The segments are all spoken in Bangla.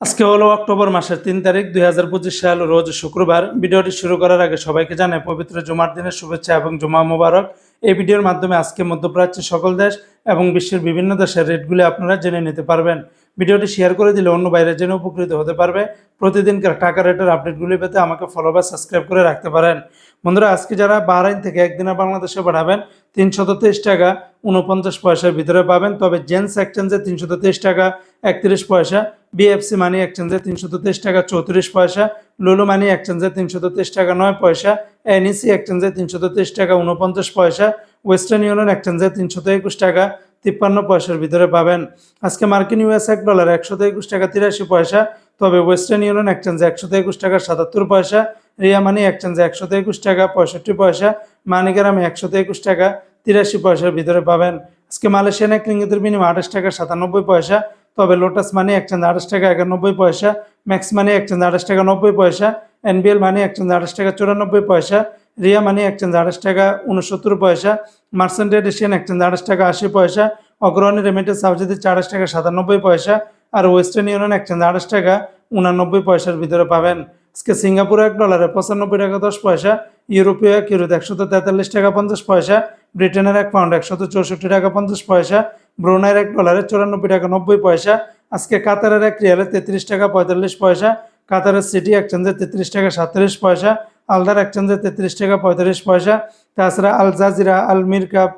আজকে হলো অক্টোবর মাসের তিন তারিখ, দুই হাজার পঁচিশ সাল, রোজ শুক্রবার। ভিডিওটি শুরু করার আগে সবাইকে জানাই পবিত্র জুমার দিনের শুভেচ্ছা এবং জুমা মোবারক। এই ভিডিওর মাধ্যমে আজকে মধ্যপ্রাচ্যের সকল দেশ এবং বিশ্বের বিভিন্ন দেশের রেটগুলি আপনারা জেনে নিতে পারবেন। ভিডিওটি শেয়ার করে দিলে অন্য বাইরে জেনে উপকৃত হতে পারবে। প্রতিদিনকার টাকা রেটের আপডেটগুলি পেতে আমাকে ফলো বা সাবস্ক্রাইব করে রাখতে পারেন। বন্ধুরা, আজকে যারা বাহরাইন থেকে একদিনে বাংলাদেশে পাঠাবেন, তিনশত তেইশ টাকা উনপঞ্চাশ পয়সার ভিতরে পাবেন। তবে জেন্টস এক্সচেঞ্জে তিনশত তেইশ টাকা, একত্রিশ পয়সা। বিএফসি মানি এক্সচেঞ্জে তিনশত তেইশ টাকা, চৌত্রিশ পয়সা। লুলু মানি এক্সচেঞ্জে তিনশত তেইশ টাকা, নয় পয়সা। এনইসি এক্সচেঞ্জে তিনশত তেইশ টাকা উনপঞ্চাশ পয়সা। ওয়েস্টার্ন ইউনিয়ন এক্সচেঞ্জে তিনশত একুশ টাকা তিপ্পান্ন পয়সার ভিতরে পাবেন। আজকে মার্কিন ইউএস এক ডলার একশত একুশ টাকা তিরাশি পয়সা, তবে ওয়েস্টার্ন ইউনিয়ন এক্সচেঞ্জে একশত একুশ টাকা সাতাত্তর পয়সা, রিয়া মানি এক্সচেঞ্জে একশত একুশ টাকা পঁয়ষট্টি পয়সা মানিগ্রামে একশত একুশ টাকা তিরাশি পয়সার ভিতরে পাবেন। আজকে মালয়েশিয়ান এক রিঙ্গিতের বিনিময় আঠাশ টাকা সাতানব্বই পয়সা, তবে লোটাস মানি এক্সচেঞ্জ আঠাশ টাকা একানব্বই পয়সা, ম্যাক্স মানি এক্সচেঞ্জ আঠাশ টাকা নব্বই পয়সা এনবিএল মানি এক্সচেঞ্জ আঠাশ টাকা চুরানব্বই পয়সা রিয়া মানি এক্সচেঞ্জ আঠাশ টাকা উনসত্তর পয়সা মার্সেন্টেড এশিয়ান এক্সচেঞ্জ আঠাশ টাকা, আশি পয়সা, অগ্রণী রেমিটেন্স দিচ্ছে আঠাশ টাকা, সাতানব্বই পয়সা, আর ওয়েস্টার্ন ইউনিয়ন এক্সচেঞ্জ আঠাশ টাকা উনানব্বই পয়সার ভিতরে পাবেন। আজকে সিঙ্গাপুর এক ডলারে পঁচানব্বই টাকা, দশ পয়সা, ইউরোপীয় এক, ইউরোতে একশত তেতাল্লিশ টাকা, পঞ্চাশ পয়সা, ব্রিটেনের এক পাউন্ড একশত চৌষট্টি টাকা, পঞ্চাশ পয়সা, ব্রুনাইয়ের এক ডলারে চুরানব্বই টাকা, নব্বই পয়সা, আজকে কাতারের এক রিয়ালে তেত্রিশ টাকা, পঁয়তাল্লিশ পয়সা, কাতারের সিটি এক্সচেঞ্জে তেত্রিশ টাকা, সাতত্রিশ পয়সা আলদার এক্সচেঞ্জে তেত্রিশ টাকা পঁয়তাল্লিশ পয়সা, তাছাড়া আল জাজিরা, আল মির cup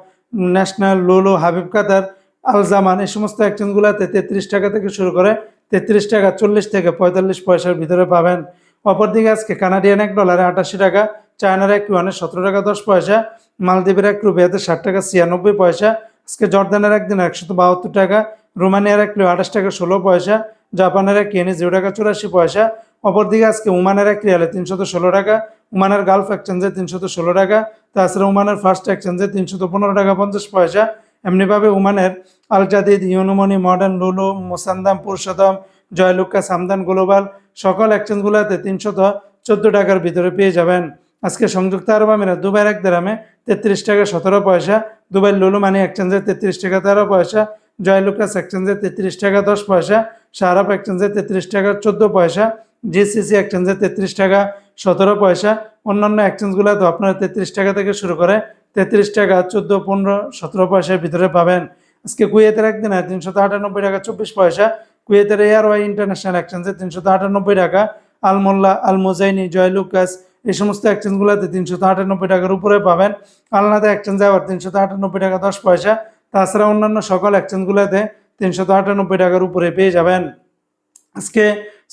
National Lulu, Habib Qatar Al Zaman, এই সমস্ত এক্সচেঞ্জগুলোতে তেত্রিশ টাকা থেকে শুরু করে তেত্রিশ টাকা, চল্লিশ থেকে পঁয়তাল্লিশ পয়সার ভিতরে পাবেন। অপরদিকে আজকে কানাডিয়ান এক ডলারে আটাশি টাকা, চায়নার এক ইউয়ানে সতেরো টাকা দশ পয়সা, মালদ্বীপের এক রুপিয়াতে ষাট টাকা ছিয়ানব্বই পয়সা, আজকে জর্দানের একদিন একশত বাহাত্তর টাকা, রোমানিয়ার এক কিলো আঠাশ টাকা ষোলো পয়সা, জাপানের এক ইয়েনে জিরো টাকা চুরাশি পয়সা অপরদিকে আজকে উমানের এক রিয়ালে তিনশত ষোলো টাকা, উমানের গালফ এক্সচেঞ্জে তিনশত ষোলো টাকা, তাছাড়া উমানের ফার্স্ট এক্সচেঞ্জে তিনশত পনেরো টাকা পঞ্চাশ পয়সা। এমনিভাবে উমানের আলজাদিদ ইউনুমনি মডার্ন, লুলু, মোসান্দাম, পুরুষোত্তম জয়লুক্কা সামদান, গ্লোবাল, সকল এক্সচেঞ্জগুলোতে তিনশত চোদ্দ টাকার ভিতরে পেয়ে যাবেন। আজকে সংযুক্ত আরব আমিরাত, দুবাইয়ের এক দেরামে তেত্রিশ টাকা সতেরো পয়সা দুবাই লুলু মানি এক্সচেঞ্জে তেত্রিশ টাকা তেরো পয়সা, জয়লুকাস এক্সচেঞ্জে তেত্রিশ টাকা দশ পয়সা সারাপ এক্সচেঞ্জে তেত্রিশ টাকা চোদ্দ পয়সা জিসিসি এক্সচেঞ্জে তেত্রিশ টাকা, সতেরো পয়সা। অন্যান্য এক্সচেঞ্জগুলো তো আপনারা তেত্রিশ টাকা থেকে শুরু করে তেত্রিশ টাকা, চোদ্দ, পনেরো, সতেরো পয়সার ভিতরে পাবেন। আজকে কুয়েতের একদিনে তিনশত আটানব্বই টাকা, চব্বিশ পয়সা। কুয়েতের এয়ার ওয়াই ইন্টারন্যাশনাল এক্সচেঞ্জে তিনশত আটানব্বই টাকা। আলমোল্লা, আলমোজাইনি জয়লুকাস এই সমস্ত এক্সচেঞ্জগুলোতে তিনশত আটানব্বই টাকার উপরে পাবেন। আলনাতে এক্সচেঞ্জে আবার তিনশত আটানব্বই টাকা, দশ পয়সা। তাছাড়া অন্যান্য সকল এক্সচেঞ্জগুলোতে তিনশত আটানব্বই টাকার উপরে পেয়ে যাবেন। আজকে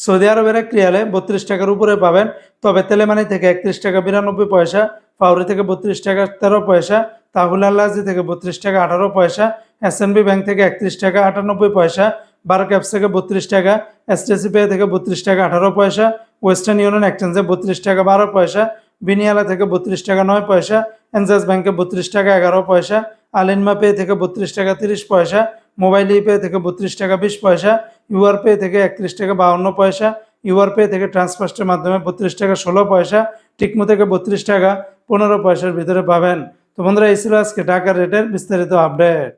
সৌদি আরবের এক রিয়ালে বত্রিশ টাকার উপরে পাবেন। তবে তেলেমানি থেকে একত্রিশ টাকা বিরানব্বই পয়সা পাউরি থেকে বত্রিশ টাকা তেরো পয়সা, তাহুল আল্লাহি থেকে বত্রিশ টাকা আঠারো পয়সা এসএনবি ব্যাংক থেকে একত্রিশ টাকা আটানব্বই পয়সা বারো ক্যাপস থেকে বত্রিশ টাকা এসটিসি পে থেকে বত্রিশ টাকা আঠারো পয়সা, ওয়েস্টার্ন ইউনিয়ন এক্সচেঞ্জে বত্রিশ টাকা বারো পয়সা, বিনিয়ালা থেকে বত্রিশ টাকা নয় পয়সা, এনজাস ব্যাংকে বত্রিশ টাকা এগারো পয়সা আলিনমা পে থেকে বত্রিশ টাকা তিরিশ পয়সা, মোবাইল পে থেকে বত্রিশ টাকা বিশ পয়সা ইউআর পে থেকে একত্রিশ টাকা বাউন্ন পয়সা ইউআর পে থেকে ট্রান্সফার্স্টের মাধ্যমে বত্রিশ টাকা ষোলো পয়সা, টিকমো থেকে বত্রিশ টাকা পনেরো পয়সার ভিতরে পাবেন। তো বন্ধুরা, এই ছিল আজকে টাকার রেটের বিস্তারিত আপডেট।